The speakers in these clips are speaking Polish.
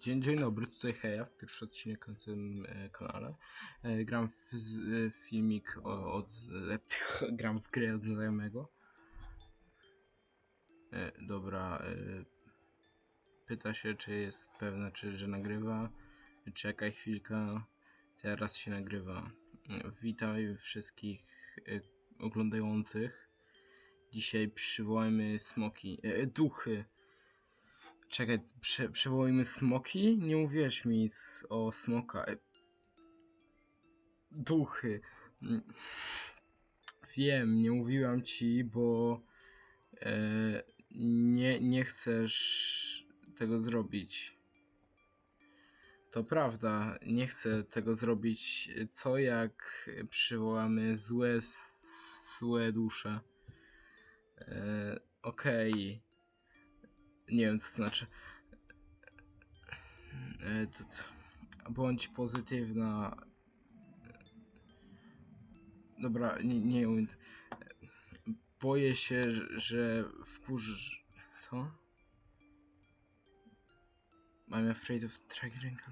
Dzień, dzień dobry, tutaj Heja, pierwszy odcinek na tym e, kanale. E, gram w e, filmik od... Gram w grę od znajomego. Dobra, pyta się, czy jest pewna, czy że nagrywa. Czekaj chwilkę, teraz się nagrywa. Witaj wszystkich oglądających. Dzisiaj przywołajmy smoki, duchy. Czekaj, przywołajmy smoki? Nie mówiłeś mi o smoka. E, duchy. Mm. Wiem, nie mówiłam ci, bo e, nie, nie chcesz tego zrobić. To prawda, nie chcę tego zrobić. Co jak przywołamy złe, złe dusze? E, Okej. Nie wiem, co to znaczy. E, bądź pozytywna. Dobra, nie, nie umiem. Boję się, że- wkurzysz. Co? I'm afraid of triggering.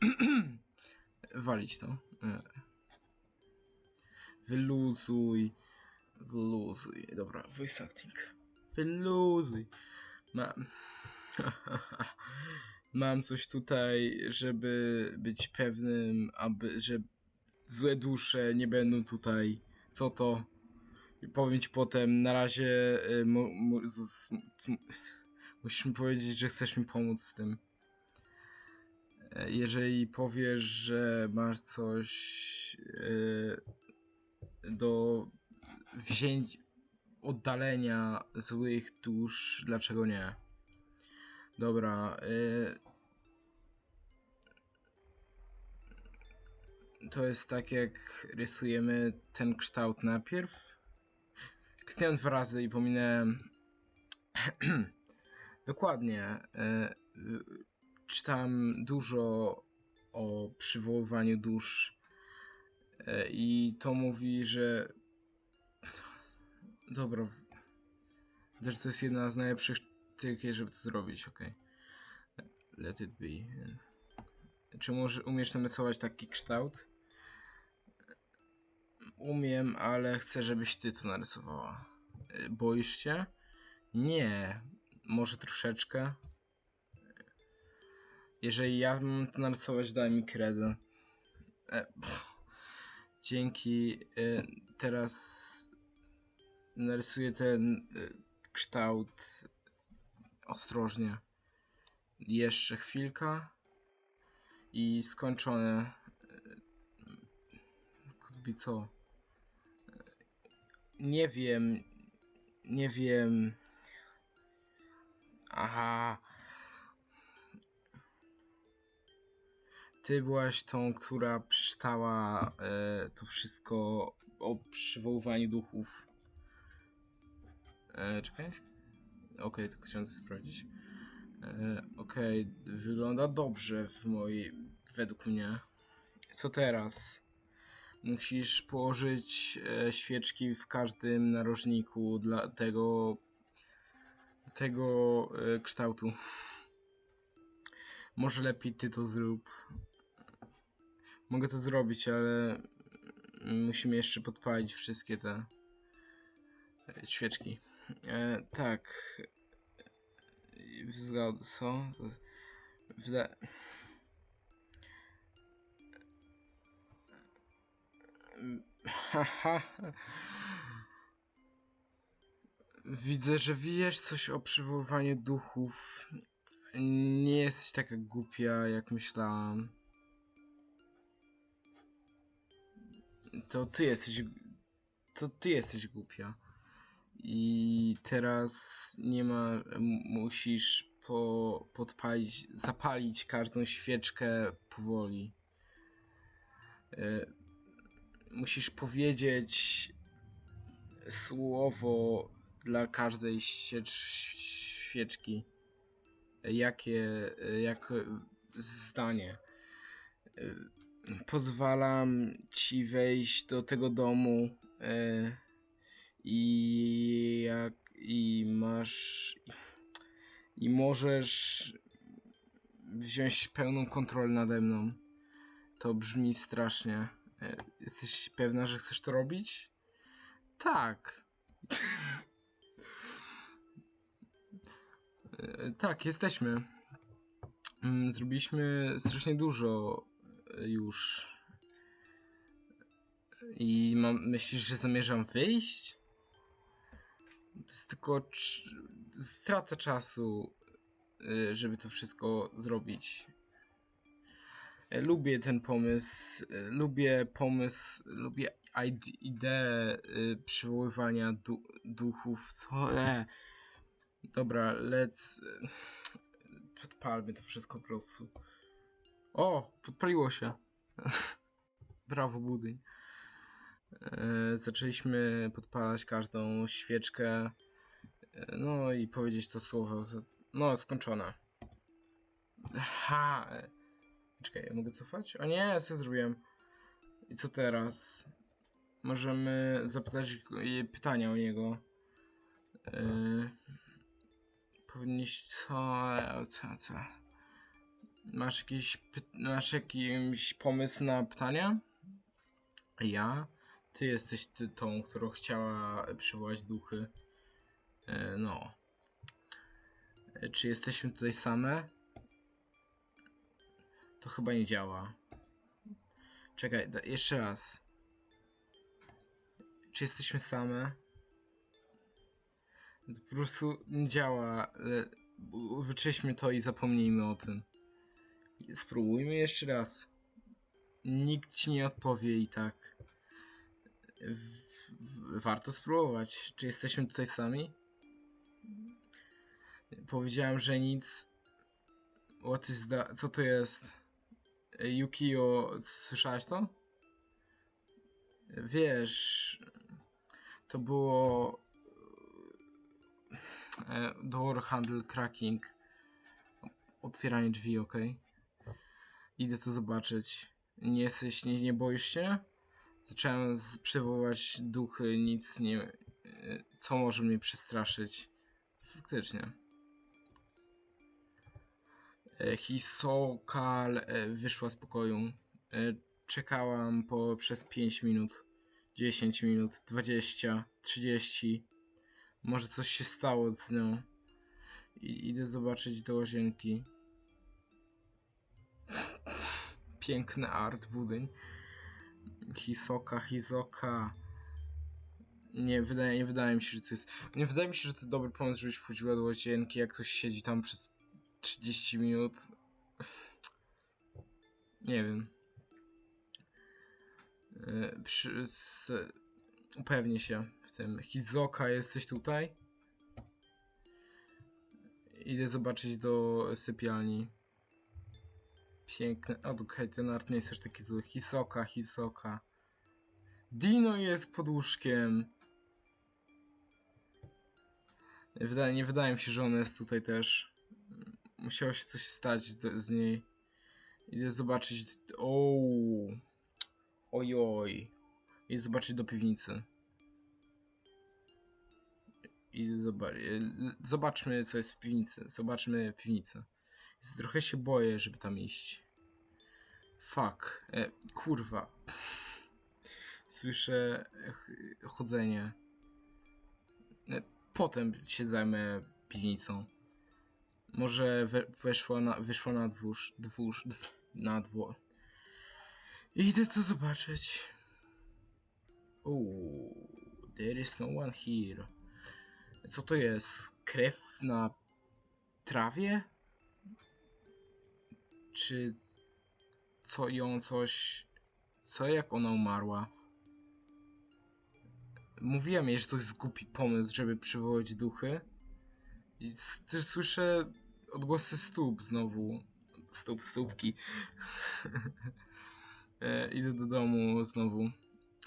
Walić to. E. Wyluzuj. Wyluzuj. Dobra, voice acting. Wyluzuj. Mam. Mam coś tutaj, żeby być pewnym, aby, że złe dusze nie będą tutaj. Co to? Powiem ci potem, na razie y, musisz mi powiedzieć, że chcesz mi pomóc z tym. E, Jeżeli powiesz, że masz coś y, do wzięć oddalenia złych dusz, dlaczego nie? Dobra, y... to jest tak jak rysujemy ten kształt najpierw. Kliknąłem dwa razy i pominąłem. Dokładnie. y, y, Czytam dużo o przywoływaniu dusz y, i to mówi, że Dobra. Też to jest jedna z najlepszych tych, żeby to zrobić, ok. Let it be. Czy może umiesz narysować taki kształt? Umiem, ale chcę, żebyś ty to narysowała. Boisz się? Nie. Może troszeczkę. Jeżeli ja mam to narysować, daj mi kredę. E. Dzięki. Y, Teraz narysuję ten y, kształt ostrożnie. Jeszcze chwilka i skończone. Kubi co? Nie wiem. Nie wiem. Aha. Ty byłaś tą, która przeczytała e, to wszystko o przywoływaniu duchów. E, czekaj. Okej, tylko chciałem sprawdzić. E, Okej, wygląda dobrze w mojej, według mnie. Co teraz? Musisz położyć e, świeczki w każdym narożniku dla tego tego e, kształtu. Może lepiej ty to zrób. Mogę to zrobić, ale musimy jeszcze podpalić wszystkie te e, świeczki. E, tak. Zgadzam, co? Wda... Widzę, że wiesz coś o przywoływaniu duchów. Nie jesteś taka głupia, jak myślałam. To ty jesteś. To ty jesteś głupia. I teraz nie ma. Musisz po, podpalić, zapalić każdą świeczkę powoli. E, musisz powiedzieć słowo dla każdej świeczki. Jakie, jak zdanie. E, Pozwalam ci wejść do tego domu e, i jak i masz i możesz wziąć pełną kontrolę nade mną. To brzmi strasznie. E, Jesteś pewna, że chcesz to robić? Tak. E, tak, jesteśmy. Mm, Zrobiliśmy strasznie dużo e, już. I mam, myślisz, że zamierzam wyjść? To jest tylko strata czasu, y, żeby to wszystko zrobić. E, Lubię ten pomysł, e, lubię pomysł, lubię ide- ideę y, przywoływania du- duchów, co? E. Dobra, let's... y, Podpalmy to wszystko po prostu. O, podpaliło się. Brawo, budyń. E, zaczęliśmy podpalać każdą świeczkę. e, No i powiedzieć to słowo. No, skończone. Ha! Czekaj, mogę cofać? O nie, co zrobiłem? I co teraz? Możemy zapytać pytania o niego. Yy, powinniś co, co, co? Masz jakiś, masz jakiś pomysł na pytania? Ja? Ty jesteś ty, tą, którą chciała przywołać duchy. E, no. E, Czy jesteśmy tutaj same? To chyba nie działa. Czekaj, da, jeszcze raz. Czy jesteśmy same? To po prostu nie działa. u- Wyczyśmy to i zapomnijmy o tym. Spróbujmy jeszcze raz. Nikt ci nie odpowie i tak. Warto spróbować. Czy jesteśmy tutaj sami? Powiedziałem, że nic. What is that? Co to jest? Yukio, słyszałaś to? Wiesz, to było e, door handle cracking. Otwieranie drzwi, ok? Idę to zobaczyć. Nie jesteś, nie, nie boisz się? Zacząłem przywoływać duchy, nic nie. e, Co może mnie przestraszyć? Faktycznie. E, Hisokal e, wyszła z pokoju. E, Czekałam po, przez 5 minut, 10 minut, 20, 30. Może coś się stało z nią. I, idę zobaczyć do łazienki. Piękny art budyń. Hisoka, Hisoka. Nie wydaje, nie wydaje mi się, że to jest. Nie wydaje mi się, że to dobry pomysł, żebyś wchodziła do łazienki, jak ktoś siedzi tam przez 30 minut. Nie wiem. Yy, Przy, z, upewnię się w tym. Hizoka, jesteś tutaj? Idę zobaczyć do sypialni. Piękny. O, ten art nie jest aż taki zły. Hisoka, Hisoka. Dino jest pod łóżkiem. Nie wydaje, nie wydaje mi się, że ona jest tutaj też. Musiało się coś stać z, z niej. Idę zobaczyć. O, Ojoj. Idę zobaczyć do piwnicy. Idę zobaczyć. Zobaczmy, co jest w piwnicy. Zobaczmy piwnicę. Jest- Trochę się boję, żeby tam iść. Fuck. E, kurwa. Słyszę ch chodzenie. E, potem się zajmę piwnicą. Może we weszła na, wyszła na dwórz, dwórz, dw na dwór. Idę to zobaczyć. Uuu, there is no one here. Co to jest? Krew na trawie? Czy co ją coś. Co jak ona umarła? Mówiłem jej, że to jest głupi pomysł, żeby przywołać duchy. I też słyszę odgłosy stóp znowu. Stóp, stópki. e, idę do domu znowu.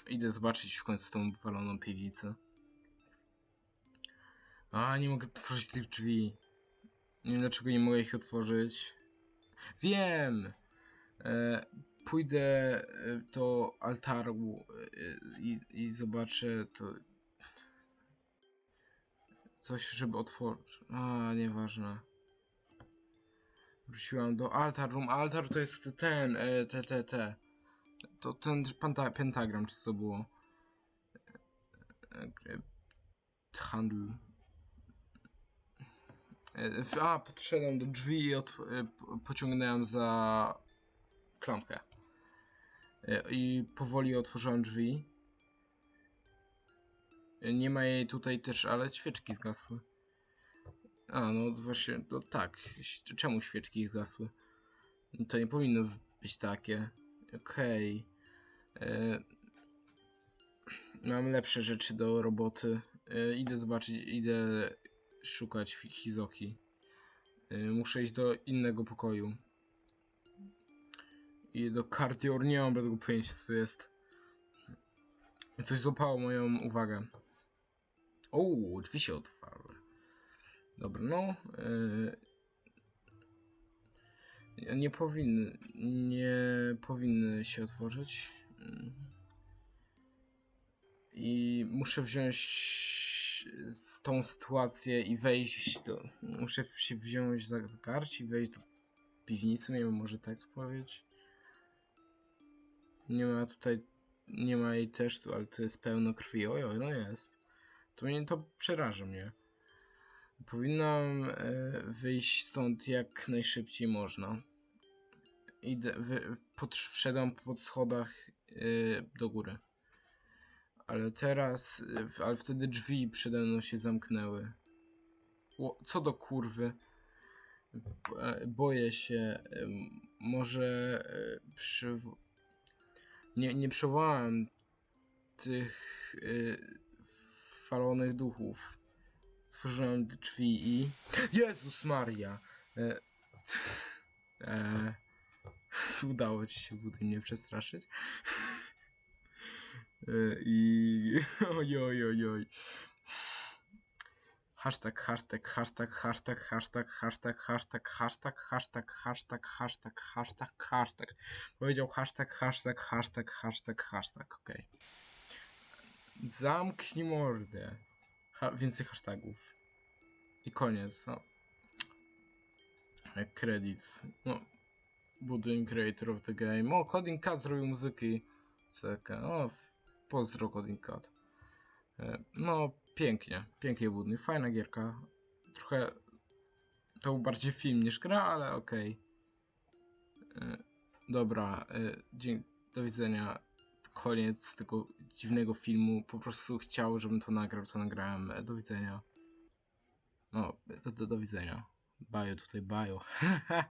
Idę zobaczyć w końcu tą waloną piwnicę. A, nie mogę otworzyć tych drzwi. Nie wiem dlaczego nie mogę ich otworzyć. Wiem! E, pójdę e, do altaru e, i, i zobaczę to. Coś, żeby otworzyć. A, nieważne. Wróciłam do Altar Room. Altar to jest ten, te, te, te. To ten penta, pentagram, czy co było? Handl. E, A, podszedłem do drzwi i e, po- pociągnąłem za klamkę. E, I powoli otworzyłem drzwi. Nie ma jej tutaj też, ale świeczki zgasły. A, no właśnie, no tak. Czemu świeczki zgasły? No To nie powinno być takie. Okej. E, Mam lepsze rzeczy do roboty. Idę zobaczyć, idę szukać Hizoki. E, Muszę iść do innego pokoju. I do Cartier, nie mam tego pojęcia co jest. Coś złapało moją uwagę. O, drzwi się otwarły. Dobra, no. Yy, nie powinny. Nie powinny się otworzyć. Mm. I muszę wziąć z tą sytuację i wejść do. Muszę się wziąć za garść i wejść do piwnicy, nie wiem, może tak powiedzieć. Nie ma tutaj. Nie ma jej też tu, ale to jest pełno krwi. Oj, oj, no jest. To mnie to przeraża mnie. Powinnam e, wyjść stąd jak najszybciej można. Idę, wy, pod, wszedłem pod schodach e, do góry. Ale teraz, w- ale wtedy drzwi przede mną się zamknęły. Ło, co do kurwy. E, Boję się. Może e, przy... Nie, nie przywołałem tych e, falonych duchów. Otworzyłem drzwi i... Jezus Maria! E, udało ci się budy mnie przestraszyć. E, I... Oj, oj, oj, oj. Hashtag, hashtag, hashtag, hashtag, hashtag, hashtag, hashtag, hashtag, hashtag, hashtag, hashtag, hashtag, hashtag. Powiedział hashtag, hashtag, hashtag, hashtag, hashtag, okej. Zamknij mordę. Ha więcej hashtagów. I koniec. No. Credits. No. Budyń Creator of the Game. O, Coding Cat zrobił muzyki. Seka. O, pozdro Coding Cat. E, No, pięknie. Pięknie budyń. Fajna gierka. Trochę... To był bardziej film niż gra, ale okej. E, Dobra. e. Do widzenia. Koniec tego dziwnego filmu. Po prostu chciał, żebym to nagrał, to nagrałem. Do widzenia. No, do, do, do widzenia. Bajo tutaj, bajo.